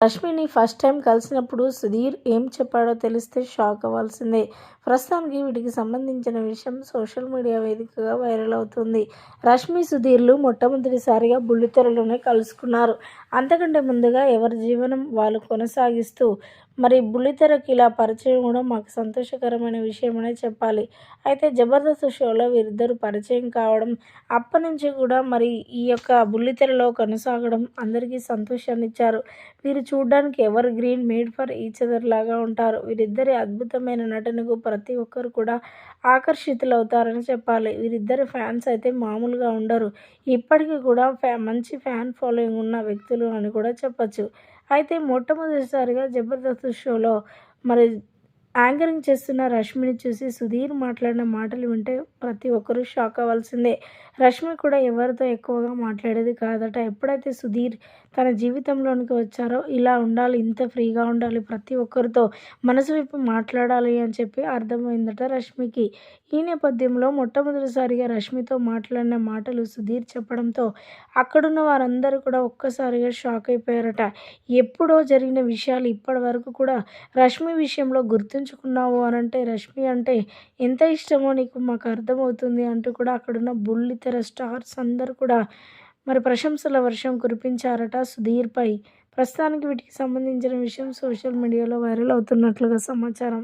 రష్మిని first time కలిసినప్పుడు సుధీర్ ఏం చెప్పాడో తెలిస్తే షాక్ అవ్వాల్సిందే. ప్రస్తుతానికి వీటికి సంబంధించిన విషయం సోషల్ మీడియా వేదికగా వైరల్ అవుతుంది. రష్మి సుధీర్లు మొట్టమొదటిసారిగా బుల్లితెరలోనే కలుసుకున్నారు. అంతకంటే ముందుగా ఎవరి జీవనం వాళ్ళు కొనసాగిస్తూ మరి బుల్లితెరకి ఇలా పరిచయం కూడా మాకు సంతోషకరమైన విషయమనే చెప్పాలి. అయితే జబర్దస్త్ షోలో వీరిద్దరు పరిచయం కావడం అప్పటి నుంచి కూడా మరి ఈ యొక్క బుల్లితెరలో కొనసాగడం అందరికీ సంతోషాన్ని ఇచ్చారు. వీరు చూడడానికి evergreen made for each other లాగా ఉంటారు. వీరిద్దరి అద్భుతమైన నటనకు ప్రతి ఒక్కరు కూడా ఆకర్షితులవుతారని చెప్పాలి. వీరిద్దరి ఫ్యాన్స్ అయితే మామూలుగా ఉండరు. ఇప్పటికీ కూడా ఫ్యా మంచి ఫ్యాన్ ఫాలోయింగ్ ఉన్న వ్యక్తులు అని కూడా చెప్పచ్చు. అయితే మొట్టమొదటిసారిగా జబర్దస్త్ షోలో మరి యాంకరింగ్ చేస్తున్న రష్మిని చూసి సుధీర్ మాట్లాడిన మాటలు వింటే ప్రతి ఒక్కరూ షాక్ అవ్వాల్సిందే. రష్మి కూడా ఎవరితో ఎక్కువగా మాట్లాడేది కాదట. ఎప్పుడైతే సుధీర్ తన జీవితంలోనికి వచ్చారో ఇలా ఉండాలి ఇంత ఫ్రీగా ఉండాలి ప్రతి ఒక్కరితో మనసు వైపు మాట్లాడాలి అని చెప్పి అర్థమైందట రష్మికి. ఈ నేపథ్యంలో మొట్టమొదటిసారిగా రష్మితో మాట్లాడిన మాటలు సుధీర్ చెప్పడంతో అక్కడున్న వారందరూ కూడా ఒక్కసారిగా షాక్ అయిపోయారట. ఎప్పుడో జరిగిన విషయాలు ఇప్పటి వరకు కూడా రష్మి విషయంలో గుర్తు గుర్తుంచుకున్నావు అని అంటే రష్మి అంటే ఎంత ఇష్టమో నీకు మాకు అర్థమవుతుంది అంటూ కూడా అక్కడున్న బుల్లితెర స్టార్స్ అందరూ కూడా మరి ప్రశంసల వర్షం కురిపించారట సుధీర్పై. ప్రస్తుతానికి వీటికి సంబంధించిన విషయం సోషల్ మీడియాలో వైరల్ అవుతున్నట్లుగా సమాచారం.